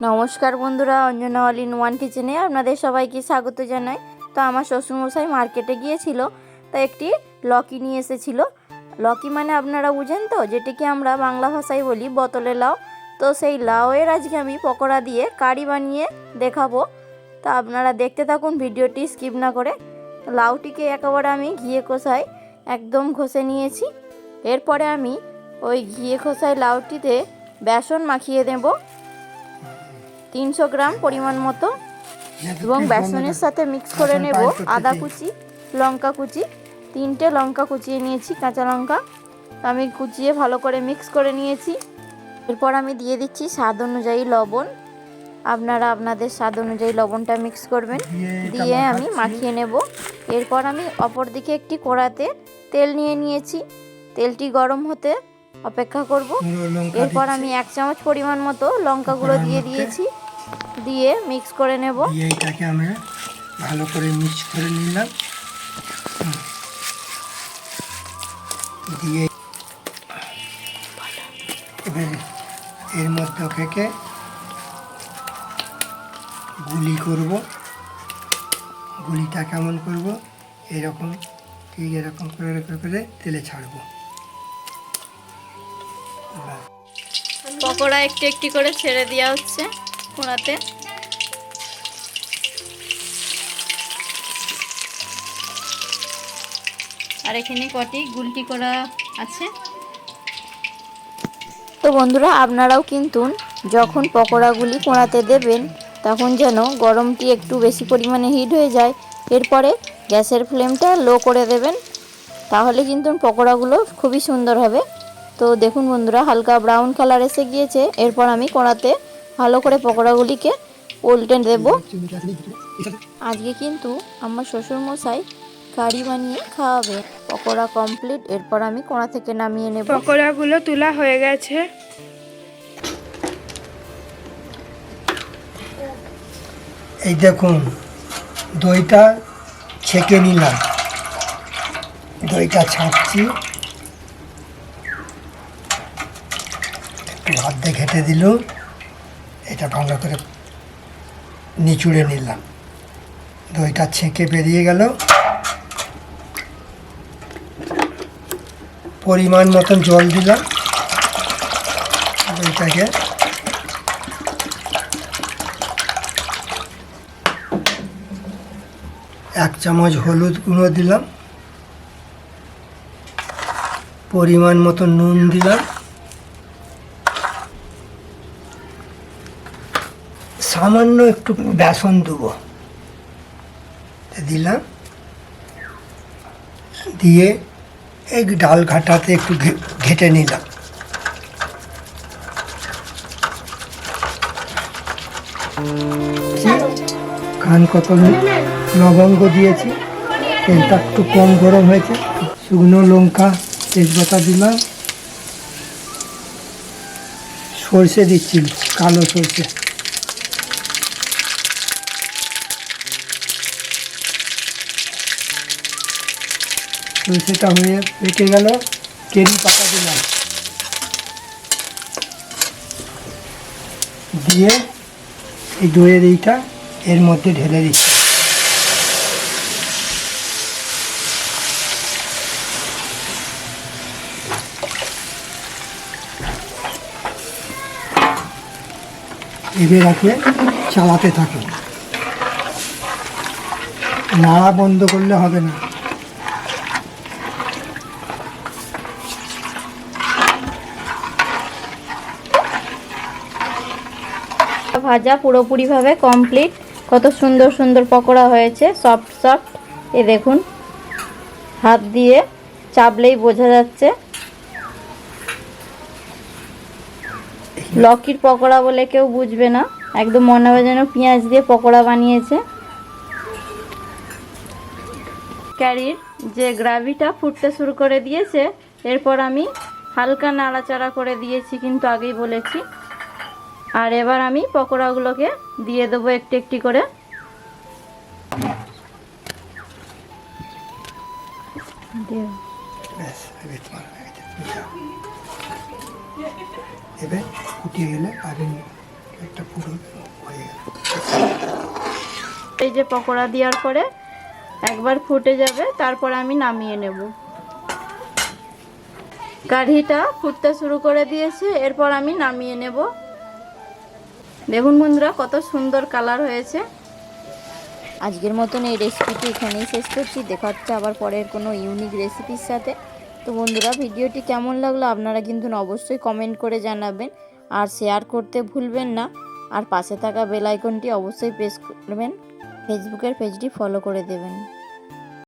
নমস্কার বন্ধুরা, Anjana all in one কিচেনে আপনাদের সবাইকে স্বাগত জানাই। তো আমার শ্বশুরমশাই মার্কেটে গিয়েছিল, তা একটি লকি নিয়ে এসেছিল। লকি মানে আপনারা বুঝেন তো, যেটিকে আমরা বাংলা ভাষায় বলি বোতলে লাউ। তো সেই লাউয়ের আজকে আমি পকোড়া দিয়ে কারি বানিয়ে দেখাবো। তা আপনারা দেখতে থাকুন, ভিডিওটি স্কিপ না করে। লাউটিকে একেবারে আমি ঘিয়ে কষাই একদম ঘষে নিয়েছি। এরপরে আমি ওই ঘিয়ে কষাই লাউটিতে বেসন মাখিয়ে দেবো। তিনশো গ্রাম পরিমাণ মতো এবং বেসনের সাথে মিক্স করে নেব আদা কুচি লঙ্কা কুচি তিনটে লঙ্কা কুচিয়ে নিয়েছি কাঁচা লঙ্কা। আমি কুচিয়ে ভালো করে মিক্স করে নিয়েছি। এরপর আমি দিয়ে দিচ্ছি স্বাদ অনুযায়ী লবণ। আপনারা আপনাদের স্বাদ অনুযায়ী লবণটা মিক্স করবেন। দিয়ে আমি মাখিয়ে নেব। এরপর আমি অপর দিকে একটি কড়াতে তেল নিয়ে নিয়েছি। তেলটি গরম হতে অপেক্ষা করব। এরপর আমি এক চামচ পরিমাণ মতো লঙ্কা গুঁড়ো দিয়ে দিয়েছি। দিয়ে মিক্স করে নেব। দিয়ে এটাকে আমরা ভালো করে মিক্স করে নিলাম। দিয়ে এবার এর মধ্যে থেকে গুলি করব। গুলিটা কেমন করব? এরকম ঠিক এরকম করে এরকম করে তেলে ছাড়বো। পকোড়া একটু একটি করে ছেড়ে দেওয়া হচ্ছে। কোড়াতে আর এখানে কটি গুলটি করা আছে। তো বন্ধুরা, আপনারাও কিন্তু যখন পকোড়াগুলি কোড়াতে দেবেন, তখন যেন গরমটি একটু বেশি পরিমাণে হিট হয়ে যায়। এরপরে গ্যাসের ফ্লেমটা লো করে দেবেন, তাহলে কিন্তু পকোড়াগুলো খুবই সুন্দর হবে। তো দেখুন বন্ধুরা, হালকা ব্রাউন কালার এসে গিয়েছে। এরপর আমি কড়াতে ভালো করে পকোড়াগুলিকে উল্টে দেব। আজকে কিন্তু আমার শ্বশুরমশাই কারি বানিয়ে খাওয়াবে। পকোড়া কমপ্লিট এরপর আমি কোড়া থেকে নামিয়ে নেব। পকোড়াগুলো তোলা হয়ে গেছে। এই দেখুন দইটা ছেঁকে নিলাম। দইটা ছাঁকছি। একটু হাত দিয়ে ঘেটে দিল এটা ভালো করে নিচুড়ে নিলাম। দইটা ছেঁকে বেরিয়ে গেল। পরিমাণ মতন জল দিলাম। দইটাকে এক চামচ হলুদ গুঁড়ো দিলাম। পরিমাণ মতো নুন দিলাম। সামান্য একটু বেসন দেবো। দিলাম। দিয়ে এই ডাল ঘাটাতে একটু ঘেটে নিলাম। কান কত লবঙ্গ দিয়েছি। তেলটা একটু কম গরম হয়েছে। শুকনো লঙ্কা, তেজপাতা দিলাম। সর্ষে দিচ্ছি, কালো সর্ষে। সর্ষেটা হয়ে পেকে গেল, কেরি পাতা দিলাম। দিয়ে এই দইয়ের এইটা এর মধ্যে ঢেলে দিচ্ছি। এবারে চালাতে থাকুন নাড়া বন্ধ করলে হবে না। ভাজা পুরোপুরিভাবে কমপ্লিট কত সুন্দর সুন্দর পকোড়া হয়েছে সফট সফট এ দেখুন, হাত দিয়ে চাপলেই বোঝা যাচ্ছে। লকির পকোড়া বলে কেউ বুঝবে না, একদম মনে হবে যেন পেঁয়াজ দিয়ে পকোড়া বানিয়েছে। ক্যারির যে গ্রাভিটা ফুটতে শুরু করে দিয়েছে, এরপর আমি হালকা নাড়াচাড়া করে দিয়েছি, কিন্তু আগেই বলেছি। আর এবার আমি পকোড়াগুলোকে দিয়ে দেবো একটু একটি করে। এবার তোমার গেছে। এবার ফুটিয়ে গেলে আগে একটা পুরো হয়ে গেল। এই যে পকোড়া দেওয়ার পরে একবার ফুটে যাবে তারপর আমি নামিয়ে নেব। কাঠিটা ফুটতে শুরু করে দিয়েছে এরপর আমি নামিয়ে নেব। দেখুন বন্ধুরা, কত সুন্দর কালার হয়েছে। আজকের মতন এই রেসিপিটি এখানেই শেষ করছি। দেখা হচ্ছে আবার পরের কোনো ইউনিক রেসিপির সাথে। তো বন্ধুরা, ভিডিওটি কেমন লাগল আপনারা কিন্তু অবশ্যই কমেন্ট করে জানাবেন। আর শেয়ার করতে ভুলবেন না। আর পাশে থাকা বেল আইকনটি অবশ্যই প্রেস করবেন। ফেসবুকের পেজটি ফলো করে দেবেন।